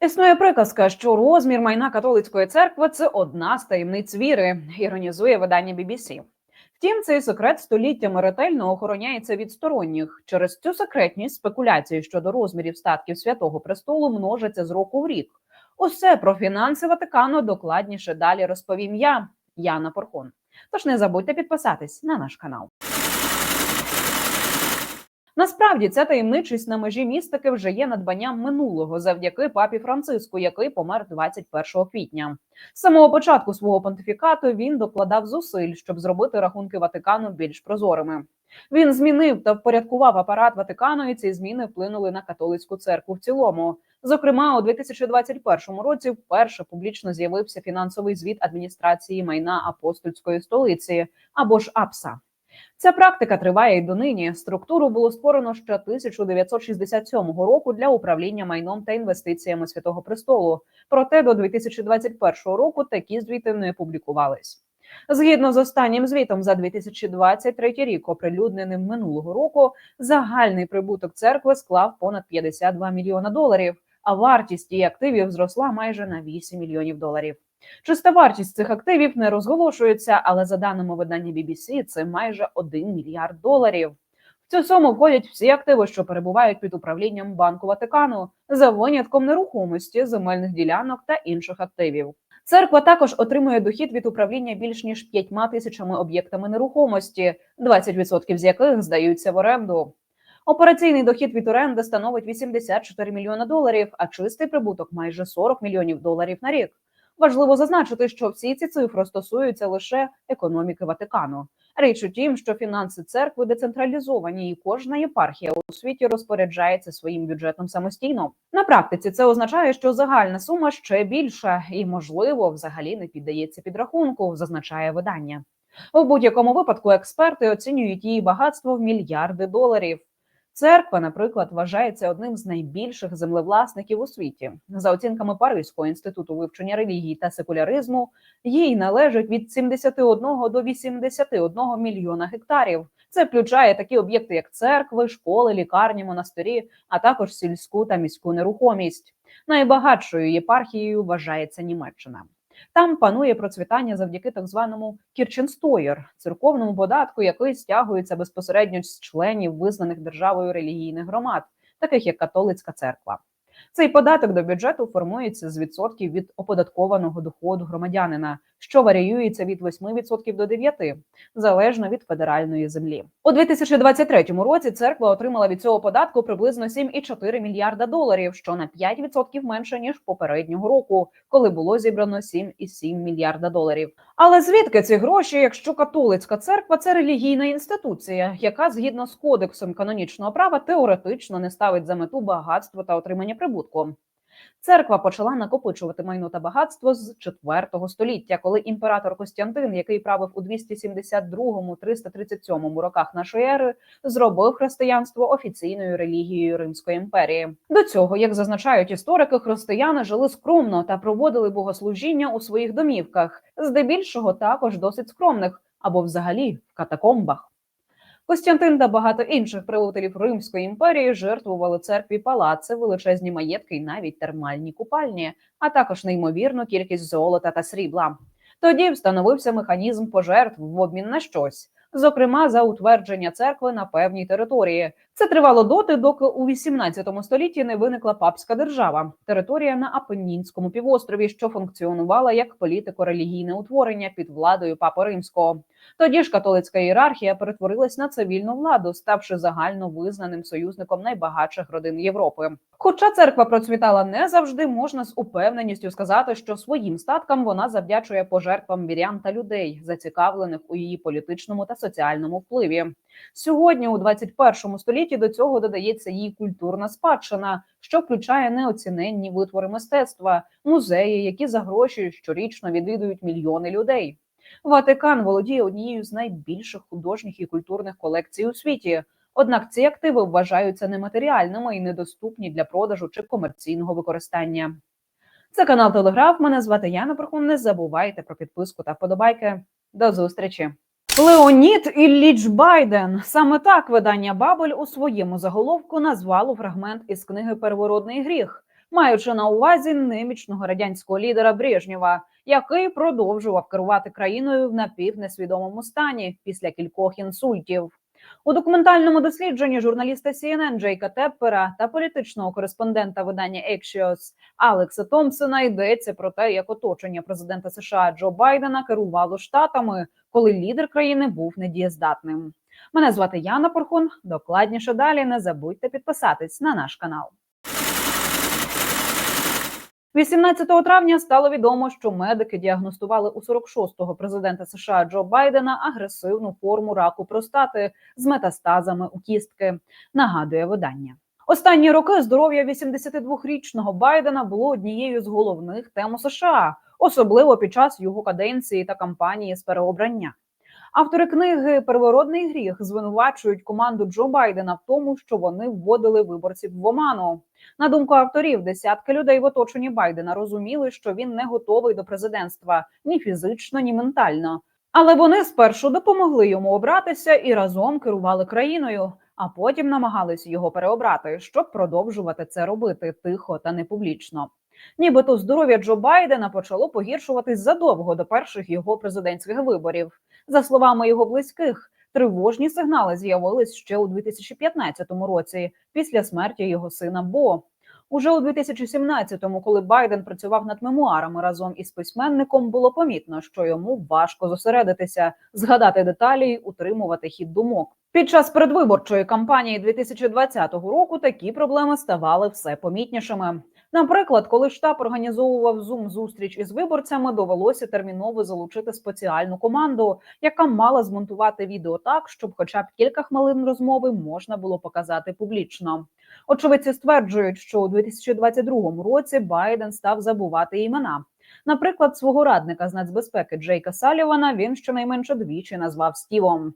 Існує приказка, що розмір майна католицької церкви це одна з таємниць віри, іронізує видання BBC. Втім, цей секрет століттями ретельно охороняється від сторонніх. Через цю секретність спекуляції щодо розмірів статків святого престолу множаться з року в рік. Усе про фінанси Ватикану докладніше далі розповім я, Яна Порхон. Тож не забудьте підписатись на наш канал. Насправді ця таємничість на межі містики вже є надбанням минулого завдяки папі Франциску, який помер 21 квітня. З самого початку свого понтифікату він докладав зусиль, щоб зробити рахунки Ватикану більш прозорими. Він змінив та впорядкував апарат Ватикану, і ці зміни вплинули на католицьку церкву в цілому. Зокрема, у 2021 році вперше публічно з'явився фінансовий звіт адміністрації майна апостольської столиці або ж АПСА. Ця практика триває й донині. Структуру було створено ще 1967 року для управління майном та інвестиціями Святого Престолу. Проте до 2021 року такі звіти не публікувались. Згідно з останнім звітом за 2023 рік, оприлюдненим минулого року, загальний прибуток церкви склав понад 52 мільйона доларів, а вартість її активів зросла майже на 8 мільйонів доларів. Чиста вартість цих активів не розголошується, але за даними видання BBC, це майже 1 мільярд доларів. В цю суму входять всі активи, що перебувають під управлінням Банку Ватикану, за винятком нерухомості, земельних ділянок та інших активів. Церква також отримує дохід від управління більш ніж п'ятьма тисячами об'єктами нерухомості, 20% з яких здаються в оренду. Операційний дохід від оренди становить 84 мільйона доларів, а чистий прибуток майже 40 мільйонів доларів на рік. Важливо зазначити, що всі ці цифри стосуються лише економіки Ватикану. Річ у тім, що фінанси церкви децентралізовані, і кожна єпархія у світі розпоряджається своїм бюджетом самостійно. На практиці це означає, що загальна сума ще більша і, можливо, взагалі не піддається підрахунку, зазначає видання. У будь-якому випадку експерти оцінюють її багатство в мільярди доларів. Церква, наприклад, вважається одним з найбільших землевласників у світі. За оцінками Паризького інституту вивчення релігії та секуляризму, їй належить від 71 до 81 мільйона гектарів. Це включає такі об'єкти, як церкви, школи, лікарні, монастирі, а також сільську та міську нерухомість. Найбагатшою єпархією вважається Німеччина. Там панує процвітання завдяки так званому кірченстоєр церковному податку, який стягується безпосередньо з членів визнаних державою релігійних громад, таких як католицька церква. Цей податок до бюджету формується з відсотків від оподаткованого доходу громадянина, що варіюється від 8% до 9%, залежно від федеральної землі. У 2023 році церква отримала від цього податку приблизно 7,4 мільярда доларів, що на 5% менше ніж попереднього року, коли було зібрано 7,7 мільярда доларів. Але звідки ці гроші, якщо католицька церква це релігійна інституція, яка згідно з кодексом канонічного права теоретично не ставить за мету багатство та отримання прибутку? Церква почала накопичувати майно та багатство з 4 століття, коли імператор Костянтин, який правив у 272-337 роках нашої ери, зробив християнство офіційною релігією Римської імперії. До цього, як зазначають історики, християни жили скромно та проводили богослужіння у своїх домівках, здебільшого також досить скромних або взагалі в катакомбах. Костянтин та багато інших правителів Римської імперії жертвували церкві палаци, величезні маєтки і навіть термальні купальні, а також неймовірну кількість золота та срібла. Тоді встановився механізм пожертв в обмін на щось, зокрема за утвердження церкви на певній території. Це тривало доти, доки у 18 столітті не виникла папська держава, територія на Апеннінському півострові, що функціонувала як політико-релігійне утворення під владою папи римського. Тоді ж католицька ієрархія перетворилась на цивільну владу, ставши загально визнаним союзником найбагатших родин Європи. Хоча церква процвітала не завжди, можна з упевненістю сказати, що своїм статкам вона завдячує пожертвам вірян та людей, зацікавлених у її політичному та соціальному впливі. Сьогодні, у 21 столітті, до цього додається її культурна спадщина, що включає неоціненні витвори мистецтва, музеї, які за гроші щорічно відвідують мільйони людей. Ватикан володіє однією з найбільших художніх і культурних колекцій у світі. Однак ці активи вважаються нематеріальними і недоступні для продажу чи комерційного використання. Це канал Телеграф. Мене звати Яна Прохун. Не забувайте про підписку та вподобайки. До зустрічі. Леонід Ілліч Байден саме так видання Бабель у своєму заголовку назвало фрагмент із книги Первородний гріх маючи на увазі немічного радянського лідера Брежнєва, який продовжував керувати країною в напівнесвідомому стані після кількох інсультів. У документальному дослідженні журналіста CNN Джейка Теппера та політичного кореспондента видання Axios Алекса Томпсона йдеться про те, як оточення президента США Джо Байдена керувало штатами, коли лідер країни був недієздатним. Мене звати Яна Порхун. Докладніше далі не забудьте підписатись на наш канал. 18 травня стало відомо, що медики діагностували у 46-го президента США Джо Байдена агресивну форму раку простати з метастазами у кістки. Нагадує видання. Останні роки здоров'я 82-річного Байдена було однією з головних тем у США, особливо під час його каденції та кампанії з переобрання. Автори книги Первородний гріх звинувачують команду Джо Байдена в тому, що вони вводили виборців в оману. На думку авторів, десятки людей в оточенні Байдена розуміли, що він не готовий до президентства ні фізично, ні ментально. Але вони спершу допомогли йому обратися і разом керували країною, а потім намагалися його переобрати, щоб продовжувати це робити тихо та не публічно. Нібито здоров'я Джо Байдена почало погіршуватись задовго до перших його президентських виборів. За словами його близьких, тривожні сигнали з'явились ще у 2015 році, після смерті його сина Бо. Уже у 2017-му, коли Байден працював над мемуарами разом із письменником, було помітно, що йому важко зосередитися, згадати деталі й утримувати хід думок. Під час передвиборчої кампанії 2020 року такі проблеми ставали все помітнішими. Наприклад, коли штаб організовував зум зустріч із виборцями, довелося терміново залучити спеціальну команду, яка мала змонтувати відео так, щоб, хоча б кілька хвилин розмови можна було показати публічно. Очевидці стверджують, що у 2022 році Байден став забувати імена. Наприклад, свого радника з нацбезпеки Джейка Салівана він щонайменше двічі назвав Стівом.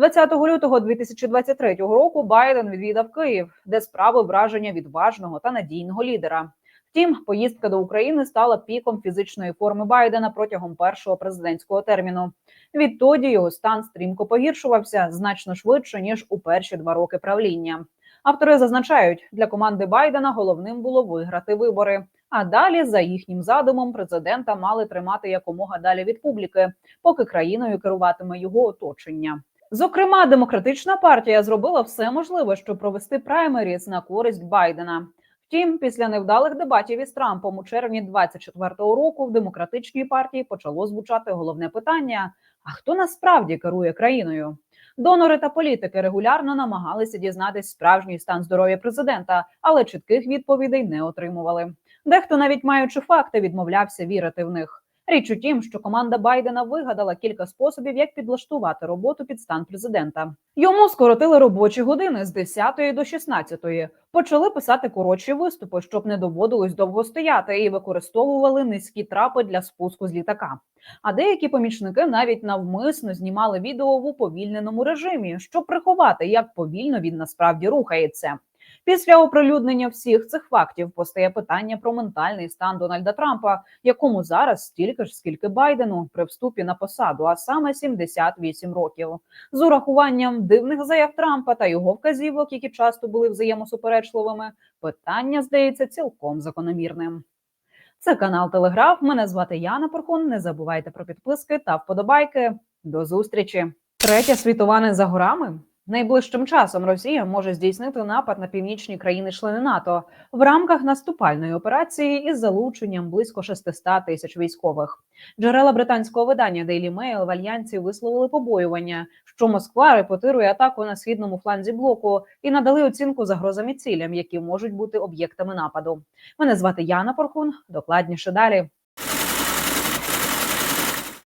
20 лютого 2023 року Байден відвідав Київ, де справи враження відважного та надійного лідера. Втім, поїздка до України стала піком фізичної форми Байдена протягом першого президентського терміну. Відтоді його стан стрімко погіршувався значно швидше ніж у перші два роки правління. Автори зазначають, для команди Байдена головним було виграти вибори. А далі, за їхнім задумом, президента мали тримати якомога далі від публіки, поки країною керуватиме його оточення. Зокрема, демократична партія зробила все можливе, щоб провести праймеріз на користь Байдена. Втім, після невдалих дебатів із Трампом у червні 24-го року в демократичній партії почало звучати головне питання: а хто насправді керує країною? Донори та політики регулярно намагалися дізнатись справжній стан здоров'я президента, але чітких відповідей не отримували. Дехто, навіть маючи факти, відмовлявся вірити в них. Річ у тім, що команда Байдена вигадала кілька способів, як підлаштувати роботу під стан президента. Йому скоротили робочі години з 10 до 16. Почали писати коротші виступи, щоб не доводилось довго стояти, і використовували низькі трапи для спуску з літака. А деякі помічники навіть навмисно знімали відео в уповільненому режимі, щоб приховати, як повільно він насправді рухається. Після оприлюднення всіх цих фактів постає питання про ментальний стан Дональда Трампа, якому зараз стільки ж, скільки Байдену при вступі на посаду, а саме 78 років. З урахуванням дивних заяв Трампа та його вказівок, які часто були взаємосуперечливими, питання здається цілком закономірним. Це канал Телеграф. Мене звати Яна Порхун. Не забувайте про підписки та вподобайки. До зустрічі. Третя світова не за горами. Найближчим часом Росія може здійснити напад на північні країни-члени НАТО в рамках наступальної операції із залученням близько 600 тисяч військових. Джерела британського видання Daily Mail в альянсі висловили побоювання, що Москва репетирує атаку на східному фланзі блоку і надали оцінку загрозам і цілям, які можуть бути об'єктами нападу. Мене звати Яна Порхун. Докладніше далі.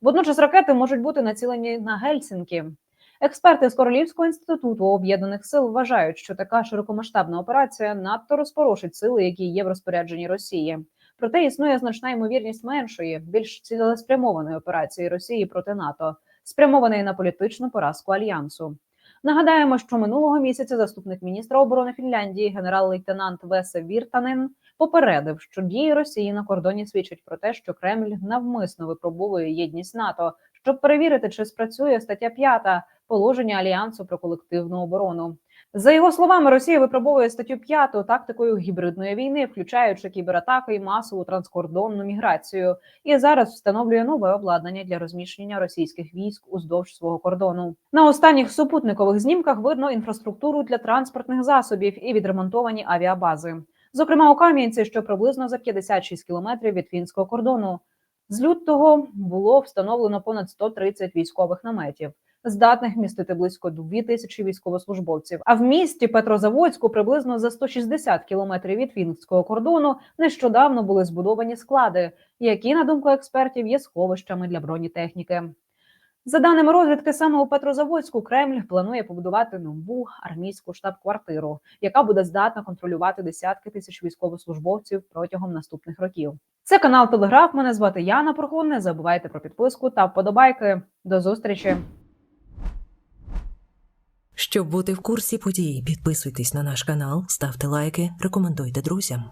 Водночас ракети можуть бути націлені на Гельсінкі. Експерти з Королівського інституту об'єднаних сил вважають, що така широкомасштабна операція надто розпорошить сили, які є в розпорядженні Росії. Проте існує значна ймовірність меншої, більш цілеспрямованої операції Росії проти НАТО, спрямованої на політичну поразку альянсу. Нагадаємо, що минулого місяця заступник міністра оборони Фінляндії, генерал-лейтенант Весе Віртанен, попередив, що дії Росії на кордоні свідчать про те, що Кремль навмисно випробовує єдність НАТО, щоб перевірити, чи спрацює стаття 5 положення альянсу про колективну оборону. За його словами, Росія випробовує статтю 5 тактикою гібридної війни, включаючи кібератаки і масову транскордонну міграцію, і зараз встановлює нове обладнання для розміщення російських військ уздовж свого кордону. На останніх супутникових знімках видно інфраструктуру для транспортних засобів і відремонтовані авіабази. Зокрема, у Кам'янці, що приблизно за 56 кілометрів від фінського кордону. З лютого було встановлено понад 130 військових наметів, здатних містити близько 2 тисячі військовослужбовців. А в місті Петрозаводську, приблизно за 160 кілометрів від фінського кордону, нещодавно були збудовані склади, які, на думку експертів, є сховищами для бронетехніки. За даними розвідки, саме у Петрозаводську Кремль планує побудувати нову армійську штаб-квартиру, яка буде здатна контролювати десятки тисяч військовослужбовців протягом наступних років. Це канал Телеграф. Мене звати Яна Прохун. Не забувайте про підписку та вподобайки. До зустрічі. Щоб бути в курсі подій, підписуйтесь на наш канал, ставте лайки, рекомендуйте друзям.